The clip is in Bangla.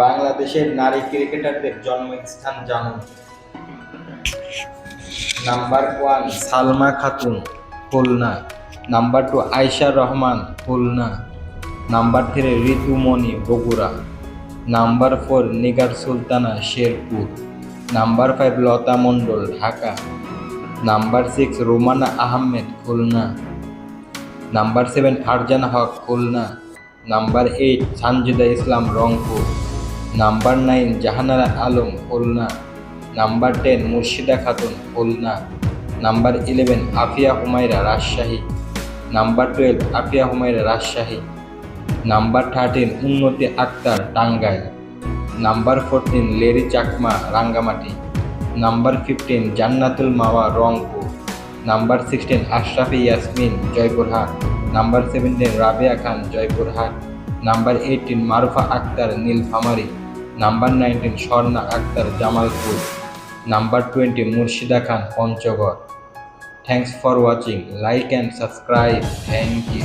বাংলাদেশের নারী ক্রিকেটারদের জন্মস্থান জানুন number one Salma Khatun Khulna number two Ayesha Rahman Khulna number three Ritumoni Bogura number four Nigar Sultana Sherpur number five Lata Mondal Dhaka number six Romana Ahmed Khulna number seven Farzan Haque Khulna number eight Sanjida Islam Rangpur number nine Jahanara Alam Khulna number ten Murshida Khatun Khulna number eleven Afia Humaira Rajshahi number twelve Afia Humaira Rajshahi number thirteen Unnoti Akter Tangail number fourteen Larry Chakma Rangamati number fifteen Jannatul Mawa Rangpur number sixteen Ashrafi Yasmin Joypurhat number seventeen Rabeya Khan Joypurhat Number 18 Marufa Akhtar Nilphamari. Number 19 Swarna Akhtar Jamalpur. Number 20 Murshida Khan Panchagor. Thanks for watching. Like and subscribe. Thank you.